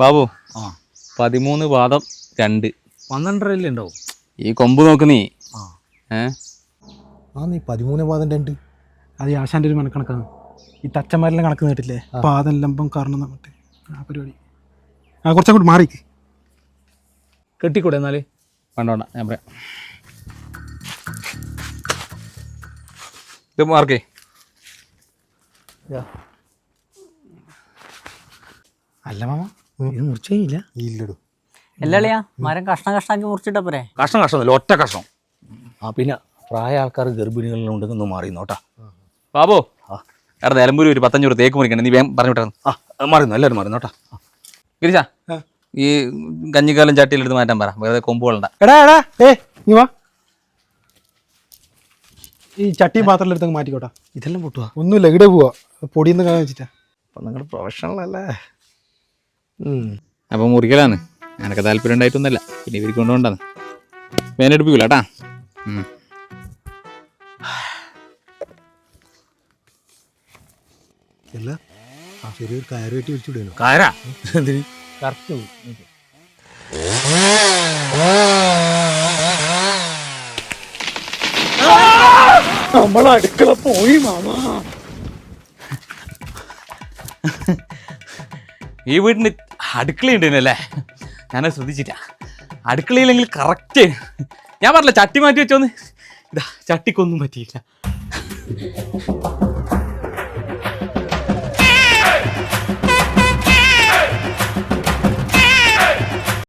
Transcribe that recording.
ബാബു ആ. പതിമൂന്ന് പാദം രണ്ട്. പന്ത്രണ്ടരല്ലേ ഉണ്ടാവും? ഈ കൊമ്പ് നോക്ക് നീ. ആ. ഏ? ആ നീ പതിമൂന്ന് പാദം രണ്ട്. അത് ഈ ആശാന്റെ ഒരു മനക്കണക്കാണ്. ഈ തച്ചന്മാരെല്ലാം കണക്ക് നേട്ടില്ലേ പാദം ലംബം കാരണം എന്നിട്ട് ആ പരിപാടി. ആ കുറച്ചങ്ങോട്ട് മാറിക്ക്. കെട്ടിക്കൂടെ എന്നാൽ? വേണ്ട വേണ്ട ഞാൻ പറയാം. ഇത് മാർക്കേ. അല്ല മാമ. മുറിച്ചില്ല ഇല്ലടു. എല്ലളിയാ മരം കഷ്ണം കഷ്ണാക്കി മുറിച്ചിട്ടാ പോരെ? കഷ്ണം കഷ്ണം ഒറ്റ കഷ്ണം. ആ പിന്നെ പ്രായ ആൾക്കാർ ഗർഭിണികളിൽ ഒന്ന് മാറിയുന്നു കേട്ടാ. ബാബു എടാ നിലമ്പൂർ ഒരു പത്തഞ്ഞൂറ് തേക്ക് മുറിക്കണം നീ വേഗം പറഞ്ഞു വിട്ടാ ആ മാറുന്നു എല്ലാവരും മാറുന്നു കേട്ടാ. ഗിരിശ ഈ കഞ്ഞിക്കാലം ചട്ടിയിലെടുത്ത് മാറ്റാൻ പറ വേറെ കൊമ്പ് കൊള്ളണ്ട എടാ എടാ ഏ നീ വാ. ഈ ചട്ടി പാത്രം എടുത്തങ്ങ് മാറ്റിക്കോട്ടാ. ഇതെല്ലാം പൊട്ടുക ഒന്നുമില്ല ഇവിടെ പോവാ. പൊടിയെന്ന് കാണാൻ വെച്ചിട്ടാ അപ്പം നിങ്ങൾ പ്രൊഫഷണൽ അല്ലേ? അപ്പം മുറിക്കലാണ്. എനക്ക് താല്പര്യം ഉണ്ടായിട്ടൊന്നുമല്ല. പിന്നെ ഇവർക്ക് കൊണ്ടുകൊണ്ടാണ് വേനെടുപ്പിക്കൂല കേട്ടാ. അല്ല ആ ചെറിയൊരു കയറ് വെട്ടി വിളിച്ചുവിടുന്നു കാരാ എന്തിന്? കറക്റ്റ് നമ്മളെ അടുക്കള പോയി മാമ. ഈ വീടിന് അടുക്കള ഉണ്ടല്ലേ ഞാൻ ശ്രദ്ധിച്ചില്ല അടുക്കളയില്ലെങ്കിൽ കറക്റ്റ് ഞാൻ പറഞ്ഞില്ല ചട്ടി മാറ്റി വെച്ചോന്ന്? ഇതാ ചട്ടിക്കൊന്നും പറ്റിയില്ല.